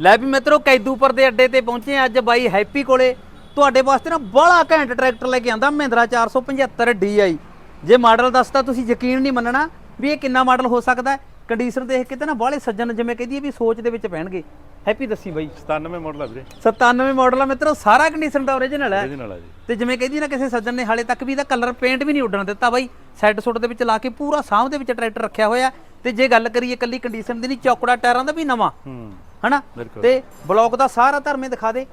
ਲੈ ਵੀ ਮਿੱਤਰੋ ਕੈਦੂਪੁਰ ਦੇ ਅੱਡੇ ਤੇ ਪਹੁੰਚੇ ਅੱਜ ਬਾਈ ਹੈਪੀ ਕੋਲੇ। ਤੁਹਾਡੇ ਵਾਸਤੇ ਨਾ ਬੜਾ ਘੈਂਟ ਟਰੈਕਟਰ ਲੈ ਕੇ ਆਂਦਾ ਮਹਿੰਦਰਾ 475 DI ਜੇ ਮਾਡਲ ਦੱਸਤਾ ਤੁਸੀਂ ਯਕੀਨ ਨਹੀਂ ਮੰਨਣਾ ਵੀ ਇਹ ਕਿੰਨਾ ਮਾਡਲ ਹੋ ਸਕਦਾ ਕੰਡੀਸ਼ਨ ਦੇਖ ਕੇ ਤੇ ਨਾ ਬਾਹਲੇ ਸੱਜਣ ਜਿਵੇਂ ਕਹਦੀ ਵੀ ਸੋਚ ਦੇ ਵਿੱਚ ਪੈਣਗੇ। ਹੈਪੀ ਦੱਸੀ ਬਾਈ। 97 ਮਾਡਲ ਆ ਵੀਰੇ। 97 ਮਾਡਲ ਆ ਮਿੱਤਰੋ ਸਾਰਾ ਕੰਡੀਸ਼ਨ ਦਾ ਓਰੀਜਨਲ ਹੈ। ਨਾਲ ਆ ਜੀ। ਤੇ ਜਿਵੇਂ ਕਹਿੰਦੀ ਨਾ ਕਿਸੇ ਸੱਜਣ ਨੇ ਹਾਲੇ ਤੱਕ ਵੀ ਇਹਦਾ ਕਲਰ ਪੇਂਟ ਵੀ ਨਹੀਂ ਉੱਡਣ ਦਿੱਤਾ ਬਾਈ। ਸੈੱਟ ਸੁੱਟ ਦੇ ਵਿੱਚ ਲਾ ਕੇ ਪੂਰਾ ਸਾਂਭ ਦੇ ਵਿੱਚ ਟਰੈਕਟਰ ਰੱਖਿਆ ਹੋਇਆ। ਤੇ ਜੇ ਗੱਲ ਕਰੀਏ ਕੱਲੀ ਕੰਡੀਸ਼ਨ ਦੀ ਨਹੀਂ ਚੌਕੜਾ ਟਾਇਰਾਂ ਦਾ ਵੀ ਨਵਾਂ। ਹੂੰ। ਹਨਾ। ਤੇ ਬਲੌਕ ਦਾ ਸਾਰਾ ਧਰਮੇ ਦਿਖਾ ਦੇ।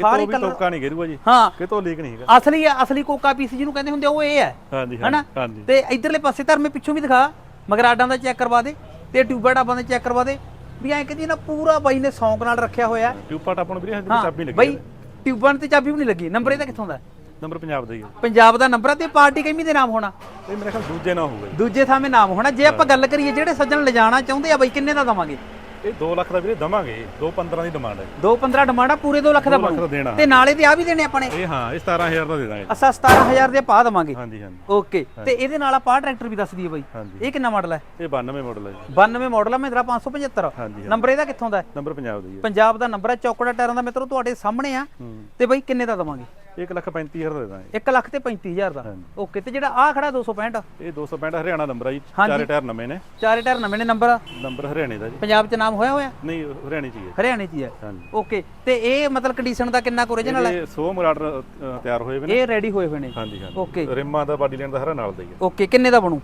ਸਾਰੀ ਕਲਰ ਟੋਕਾ ਨਹੀਂ ਗਿਰੂਗਾ ਜੀ। ਹਾਂ। ਕਿਤੋਂ ਲੀਕ ਨਹੀਂ ਹੈਗਾ। ਅਸਲੀ ਅਸਲੀ ਕੋਕਾ ਪੀਸ ਜਿਹਨੂੰ ਕਹਿੰਦੇ ਹੁੰਦੇ ਉਹ ਇਹ ਹੈ। ਹਾਂਜੀ ਹਨਾ? ਤੇ ਇਧਰਲੇ ਪਾਸੇ ਧਰਮੇ ਪਿੱਛੋਂ ਵੀ ਦਿਖਾ ਮਗਰਾਡਾਂ ਦਾ ਚੈੱਕ ਕਰਵਾ ਦੇ ਤੇ ਟਿਊਬਾ ਡਾਬਾਂ ਦਾ ਚੈੱਕ ਕਰਵਾ ਦੇ। ਵੀ ਐਂ ਕਹਿੰਦੀ ਨਾ ਪੂਰਾ ਬਾਈ ਨੇ ਸੌਂਕ ਨਾਲ ਰੱਖਿਆ ਹੋਇਆ। ਟਿਊਪਾਟ ਆਪਾਂ ਨੂੰ ਵੀਰੇ ਹਜੇ ਹਾਂ ਚਾਬੀ ਲੱਗੀ ਬਾਈ ਟਿਊਬਾਂ ਤੇ ਚਾਬੀ ਵੀ ਨਹੀਂ ਲੱਗੀ। ਨੰਬਰ ਇਹਦਾ ਕਿੱਥੋਂ ਦਾ ਨੰਬਰ ਪੰਜਾਬ ਦਾ ਹੀ ਹੈ। ਪੰਜਾਬ ਦਾ ਨੰਬਰ ਆ ਤੇ ਪਾਰਟੀ ਕਿੰਨੀ ਦੇ ਨਾਮ ਹੋਣਾ। ਇਹ ਮੇਰੇ ਖਿਆਲ ਦੂਜੇ ਨਾ ਹੋਊਗਾ ਦੂਜੇ ਥਾਵੇਂ ਨਾਮ ਹੋਣਾ। ਜੇ ਆਪਾਂ ਗੱਲ ਕਰੀਏ ਜਿਹੜੇ ਸੱਜਣ ਲਿਜਾਣਾ ਚਾਹੁੰਦੇ ਆ ਬਾਈ ਕਿੰਨੇ ਦਾ ਦਵਾਂਗੇ? ਇਹ 2 ਲੱਖ ਦਾ ਵੀਰੇ ਦਵਾਂਗੇ 2.15 ਦੀ ਡਿਮਾਂਡ ਹੈ। 2.15 ਡਿਮਾਂਡ ਆ ਪੂਰੇ 2 ਲੱਖ ਦਾ ਬਣੂ। ਤੇ ਨਾਲੇ ਤੇ ਆ ਵੀ ਦੇਣੇ ਆਪਾਂ ਨੇ? ਇਹ ਹਾਂ ਇਹ 17000 ਦਾ ਦੇ ਦਾਂਗੇ। ਅਸਾਂ 17000 ਦੇ ਪਾ ਦਵਾਂਗੇ? ਹਾਂਜੀ ਹਾਂਜੀ। ਓਕੇ ਤੇ ਇਹਦੇ ਨਾਲ ਆਪਾਂ ਟਰੈਕਟਰ ਵੀ ਦੱਸ ਦਈਏ ਬਾਈ। ਇਹ ਕਿੰਨਾ ਮਾਡਲ ਹੈ? ਇਹ 92 ਮਾਡਲ ਹੈ ਜੀ। 92 ਮਾਡਲ ਆ ਮਹਿੰਦਰਾ 575 ਹਾਂਜੀ ਹਾਂ। ਨੰਬਰ ਇਹਦਾ ਕਿੱਥੋਂ ਦਾ ਹੈ? ਨੰਬਰ ਪੰਜਾਬ ਦਾ ਹੀ ਹੈ। ਪੰਜਾਬ ਦਾ ਨੰਬਰ ਹੈ ਚੌਕੜਾ ਟਾਇਰਾਂ ਦਾ ਮਿੱਤਰੋ ਤੁਹਾਡੇ ਸਾਹਮਣੇ ਆ। ਹੂੰ। ਤੇ ਬਾਈ ਕਿੰਨੇ ਦਾ ਦਵਾਂਗੇ? 1 ਲੱਖ 35000 ਦਾ ਦੇ ਦਾਂਗੇ। 1 ਲੱਖ ਤੇ 35000 ਦਾ। ਓਕੇ ਤੇ ਜਿਹੜਾ ਆ ਖੜਾ 265 ਇਹ 265 ਹਰਿਆਣਾ ਨੰਬਰ ਆ ਜੀ। ਚਾਰੇ ਟਾਇਰ ਨਵੇਂ ਨੇ। ਚਾਰੇ ਟਾਇਰ ਨਵੇਂ ਨੇ ਨੰਬਰ। ਨੰਬਰ ਹਰਿਆਣੇ ਦਾ ਜੀ। ਪੰਜਾਬ 'ਚ ਨਾਮ ਹੋਇਆ ਹੋਇਆ? ਨਹੀਂ ਹਰਿਆਣੇ ਚ ਹੀ ਹੈ। ਹਰਿਆਣੇ 'ਚ ਹੀ ਹੈ। ਓਕੇ ਤੇ ਇਹ ਮਤਲਬ ਕੰਡੀਸ਼ਨ ਦਾ ਕਿੰਨਾ ਕੁ original ਹੈ? ਇਹ 100 ਮਰਾਡਰ ਤਿਆਰ ਹੋਏ ਵੇ ਨੇ। ਇਹ ਰੈਡੀ ਹੋਏ ਹੋਏ ਨੇ ਹਾਂਜੀ ਓਕੇ। ਹਾਂਜੀ ਰਿਮਾਂ ਦਾ ਬਾਡੀ ਲੈਣ ਦਾ ਹਰਾ ਨਾਲ ਦਾ ਹੀ ਹੈ। ਓਕੇ ਕਿੰਨੇ ਦਾ ਬਣੂ?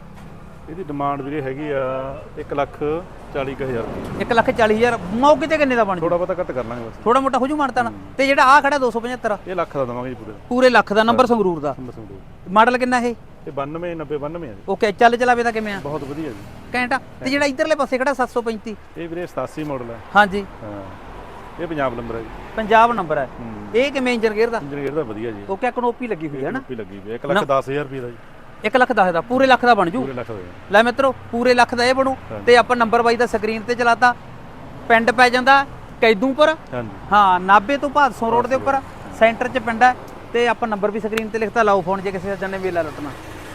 ਇਹਦੀ ਡਿਮਾਂਡ ਵੀਰੇ ਹੈਗੀ ਆ 1 ਲੱਖ 40000 ਰੁਪਏ 1 ਲੱਖ 40000 ਮੌਕੇ ਤੇ ਕਿੰਨੇ ਦਾ ਬਣ ਜੂ? ਥੋੜਾ ਬਹੁਤਾ ਘੱਟ ਕਰ ਲਾਂਗੇ ਬਸ। ਥੋੜਾ ਮੋਟਾ ਹੋ ਜੂ ਮਾਨਤਾ ਨਾ ਤੇ ਜਿਹੜਾ ਆ ਖੜਾ 275 ਇਹ ਲੱਖ ਦਾ ਦਵਾਂਗੇ ਜੀ ਪੂਰੇ। ਪੂਰੇ ਲੱਖ ਦਾ ਨੰਬਰ ਸੰਗਰੂਰ ਦਾ। ਨੰਬਰ ਸੰਦੂਕ ਮਾਡਲ ਕਿੰਨਾ ਇਹ? ਇਹ 92 90 92 ਆ ਜੀ। ਓਕੇ ਚੱਲ ਚਲਾਵੇ ਦਾ ਕਿਵੇਂ ਆ? ਬਹੁਤ ਵਧੀਆ ਜੀ। ਘੈਂਟਾ। ਤੇ ਜਿਹੜਾ ਇਧਰਲੇ ਪਾਸੇ ਖੜਾ 735 ਇਹ ਵੀਰੇ 87 ਮਾਡਲ ਹੈ ਹਾਂਜੀ। ਹਾਂ। ਇਹ ਪੰਜਾਬ ਨੰਬਰ ਹੈ ਜੀ। ਪੰਜਾਬ ਨੰਬਰ ਹੈ ਹੂੰ। ਇਹ ਕਿਵੇਂ ਇੰਜਨ ਗੇਅਰ ਦਾ? ਇੰਜਨ ਗੇਅਰ ਦਾ ਵਧੀਆ ਜੀ। ਓਕੇ ਕਨੋਪੀ ਲੱਗੀ ਹੋਈ ਹੈ ਨਾ? ਕਾਪੀ ਲੱਗੀ ਵੀ 1 ਲੱਖ 10000 ਰੁਪਏ ਦਾ ਜੀ। 1 ਲੱਖ 10 ਦਾ ਪੂਰੇ ਲੱਖ ਦਾ ਬਣ ਜੂ। ਪੂਰੇ ਲੱਖ ਦਾ ਜੀ। ਲੈ ਮਿੱਤਰੋ ਪੂਰੇ ਲੱਖ ਦਾ ਇਹ ਬਣੂ। ਤੇ ਆਪਾਂ ਨੰਬਰ ਬਾਈ ਦਾ ਸਕਰੀਨ ਤੇ ਚਲਾਤਾ। ਪਿੰਡ ਪੈ ਜਾਂਦਾ ਕੈਦੂਪੁਰ। ਹਾਂ ਨਾਬੇ ਤੋਂ ਭਾਦਸੋਂ ਰੋਡ ਦੇ ਉੱਪਰ। ਸੈਂਟਰ 'ਚ ਪਿੰਡ ਹੈ। ਤੇ ਆਪਾਂ ਨੰਬਰ ਵੀ ਸਕਰੀਨ ਤੇ ਲਿਖਤਾ। ਲਾਓ ਫੋਨ ਜੇ ਕਿਸੇ ਜਣੇ ਵੇਲਾ ਲੁੱਟਣਾ।